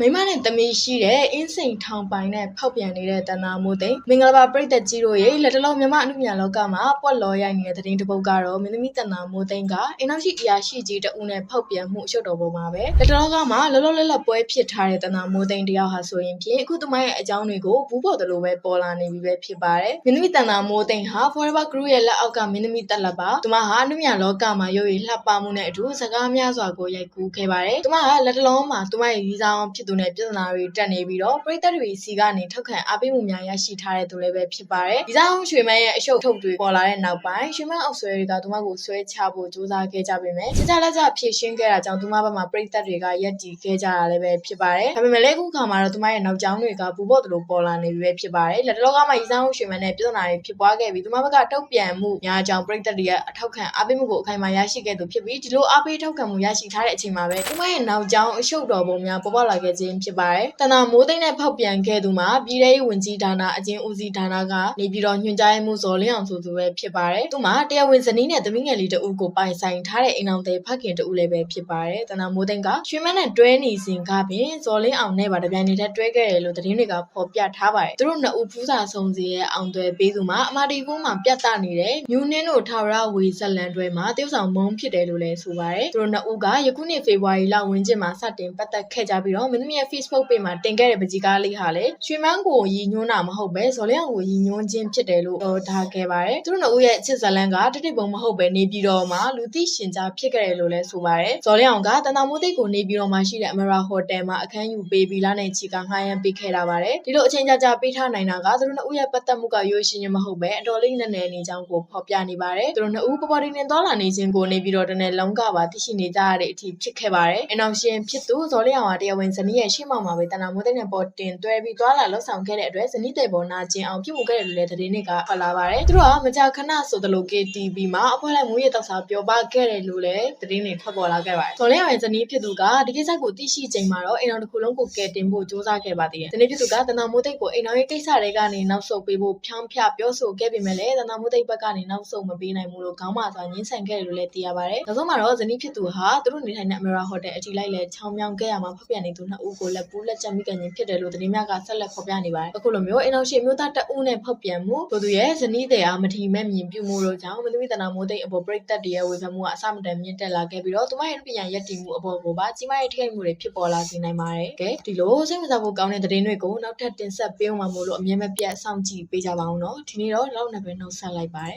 မိမနဲ့သမီးရှိတဲ့အင်းစိန်ထောင်ပိုင်နဲ့ဖောက်ပြန်နေတဲ့တန်နာမိုးသိန်းမင်္ဂလာပါပရိသတ်ကြီးတို့ရေလက်တလုံးမြမအမှုမြန်လောကမှာပွက်လော်ရိုက်နေတဲ့သတင်းတစ်ပုဒ်ကတော့မင်းသမီးတန်နာမိုးသိန်းကအင်းနောက်ရှိအရာရှိကြီးတဦးနဲ့ဖောက်ပြန်မှုအရှုပ်တော်ပေါ်မှာပဲလက်တလုံးကမှလောလောလတ်လတ်ပွဲဖြစ်ထားတဲ့တန်နာမိုးသိန်းတယောက်ဟာဆိုရင်ဖြင့်အခုသူမရဲ့အကြောင်းတွေကိုဘူးပေါ်တယ်လို့ပဲပေါ်လာနေပြီပဲဖြစ်ပါတယ်မင်းသမီးတန်နာမိုးသိန်းဟာ Forever Group ရဲ့လက်အောက်ကမင်းသမီးတက်လက်ပါသူမဟာအမှုမြန်လောကမှာရုပ်ရည်လှပမှုနဲ့အတူစကားများစွာကိုရိုက်ကူးခဲ့ပါတယ်သူမကလက်တလုံးမှာသူမရဲ့ရီးစားအောင်ဖြစ်သူနဲ့ပြဿနာတွေတက်နေပြီးတော့ပရိသတ်တွေစီကနေထောက်ခံအားပေးမှုများရရှိထားတဲ့သူလည်းပဲဖြစ်ပါတယ်။ဒီစားအောင်ရွှေမန်းရဲ့အရှုပ်ထုတ်တွေပေါ်လာတဲ့နောက်ပိုင်းရွှေမန်းအောက်ဆွဲတွေကသူမကိုဆွဲချဖို့ကြိုးစားခဲ့ကြပေမဲ့စကြလက်ကြဖြည့်ရှင်းခဲ့တာကြောင့်သူမဘက်မှာပရိသတ်တွေကရက်တီခဲ့ကြတာလည်းပဲဖြစ်ပါတယ်။ဒါပေမဲ့လည်းအခုခါမှာတော့သူမရဲ့နောက်ကျောင်းတွေကဘူဘော့တလို့ပေါ်လာနေပြီပဲဖြစ်ပါတယ်။လက်တလောကမှရီစားအောင်ရွှေမန်းနဲ့ပြဿနာတွေဖြစ်ပွားခဲ့ပြီးသူမဘက်ကတုတ်ပြန်မှုများကြောင့်ပရိသတ်တွေရဲ့အထောက်ခံအားပေးမှုကိုအခိုင်အမာရရှိခဲ့သူဖြစ်ပြီးဒီလိုအားပေးထောက်ခံမှုရရှိထားတဲ့အချိန်မှာပဲသူမရဲ့နောက်ကျောင်းအရှုပ်တော်ပုံများပေါ်ပေါက်လာခဲ့ခြင်းဖြစ်ပါတယ်။တနာမိုးသိန်းနဲ့ဖောက်ပြန်ခဲ့သူမှာပြည်ထောင်ဝင်ကြီးဌာနအကျဉ်းဦးစီးဌာနကနေပြီးတော့ညွှန်ကြားရေးမှူးဇော်လင်းအောင်ဆိုသူပဲဖြစ်ပါတယ်။သူမှာတရားဝင်ဇနီးနဲ့သမီးငယ်လေးတဦးကိုပိုင်ဆိုင်ထားတဲ့အိမ်အောင်တဲ့ဖခင်တဦးလည်းပဲဖြစ်ပါတယ်။တနာမိုးသိန်းကရွှေမန်းနဲ့တွဲနေစဉ်ကပင်ဇော်လင်းအောင်နဲ့ပါတပြိုင်နက်တည်းတွဲခဲ့တယ်လို့သတင်းတွေကဖော်ပြထားပါတယ်။သူတို့နှစ်ဦးဖူးစာဆုံးစီရဲ့အောင်သွဲပေးသူမှာအမာတီဖူးမှာပြတ်သားနေတဲ့မြူနင်းတို့ထာဝရဝေဇက်လန်တွဲမှာတယောက်ဆောင်မုံဖြစ်တယ်လို့လည်းဆိုပါတယ်။သူတို့နှစ်ဦးကယခုနှစ်ဖေဖော်ဝါရီလဝန်းကျင်မှာစတင်ပတ်သက်ခဲ့ကြပြီးတော့မင်းသမီးရဲ့ Facebook page မှာတင်ခဲ့တဲ့ပကြီးကားလေးဟာလည်းရွှေမန်းကိုရည်ညွှန်းတာမဟုတ်ပဲဇော်လင်းအောင်ကိုရည်ညွှန်းခြင်းဖြစ်တယ်လို့ပြောထားခဲ့ပါတယ်။သူတို့နှစ်ဦးရဲ့အချစ်ဇာတ်လမ်းကတိတိပုံမဟုတ်ပဲနေပြီးတော့မှလူသိရှင်ကြားဖြစ်ခဲ့တယ်လို့လည်းဆိုပါတယ်။ဇော်လင်းအောင်ကတန်တာမိုးသိတ်ကိုနေပြီးတော့မှရှိတဲ့အမရာဟိုတယ်မှာအခန်းယူပေးပြီးလာနေချီကငှားရမ်းပေးခဲ့တာပါတယ်။ဒီလိုအချိန်ကြာကြာပေးထားနိုင်တာကသူတို့နှစ်ဦးရဲ့ပတ်သက်မှုကရိုးရှင်းချင်းမဟုတ်ပဲအတော်လေးနက်နယ်နေကြောင်းကိုဖော်ပြနေပါတယ်။သူတို့နှစ်ဦးပေါ်ပေါ်တင်တင်သွားလာနေခြင်းကိုနေပြီးတော့တနေ့လုံးကပါသိရှိနေကြရတဲ့အထိဖြစ်ခဲ့ပါတယ်။အနောက်ရှင်ဖြစ်သူဇော်လင်းအောင်ကတရားဝင်ဇနီးရဲ့ရှေ့မှောက်မှာပဲတန်တာမိုးသိတ်နဲ့ပေါ်တင်တွဲပြီးသွားလာလှုပ်ဆောင်ခဲ့တဲ့အတွက်ဇနီးတဲ့ပေါ်နာကျင်အောင်ပြုမှုခဲ့တယ်လို့လည်းသတင်းတွေကဖတ်လာပါတယ်။သူတို့ကမကြာခဏဆိုသလို KTV မှာအဖွဲလိုက်မူရဲ့တောက်စားပြောပခဲ့တယ်လို့လည်းသတင်းတွေထွက်ပေါ်လာခဲ့ပါတယ်။ဇော်လင်းအောင်ရဲ့ဇနီးဖြစ်သူကဒီကိစ္စကိုသိရှိချိန်မှာတော့အိမ်တော်တစ်ခုလုံးကိုကယ်တင်ဖို့စ조사ခဲ့ပါသေးတယ်။ဇနီးဖြစ်သူကတန်တာမိုးသိတ်ကိုအိမ်တော်ရဲ့ကိစ္စတွေကနေနောက်ဆုတ်ပေးဖို့ဖြောင်းဖြပြောဆိုခဲ့ပေမဲ့လည်းတန်တာမိုးသိတ်ဘက်ကနေနောက်ဆုတ်မပေးနိုင်ဘူးလို့ခေါင်းမစွာညှင်းဆန်ခဲ့တယ်လို့လည်းသိရပါတယ်။နောက်ဆုံးမှာတော့ဇနီးဖြစ်သူဟာသူတို့နေထိုင်တဲ့အမေရာဟိုတယ်အတီလိုက်လဲချောင်းမြောင်းခဲ့ရမှာဖောက်ပြန်နေသူနှစ်ဦးကိုလက်ပူးလက်ချက်မိကန်ခြင်းဖြစ်တယ်လို့သတင်းများကဆက်လက်ဖော်ပြနေပါတယ်။အခုလိုမျိုးအိမ်တော်ရှိမျိုးသားတအုပ်နဲ့ဖောက်ပြန်မှုတို့သူရဲ့ဇနီးတဲ့အားမထီမဲ့မြင်ပြုမှုတို့ကြောင့်မသမီးတနာမိုးသိပ်အပေါ်ပရိသတ်တရဲ့ဝေဖန်မှုကအစမတန်မြင့်တက်လာခဲ့ပြီးတော့သူမရဲ့ပြည်ရန်ရက်တည်မှုအပေါ်ကိုပါကြီးမားတဲ့ထိခိုက်မှုတွေဖြစ်ပေါ်လာစေနိုင်ပါတယ်။ကဲဒီလိုစိတ်ဝင်စားဖို့ကောင်းတဲ့သတင်းတွေကိုနောက်ထပ်တင်ဆက်ပေးအောင်မလို့အမြဲမပြတ်စောင့်ကြည့်ပေးကြပါအောင်နော်။ဒီနေ့တော့လောက်နေပဲနှုတ်ဆက်လိုက်ပါတယ်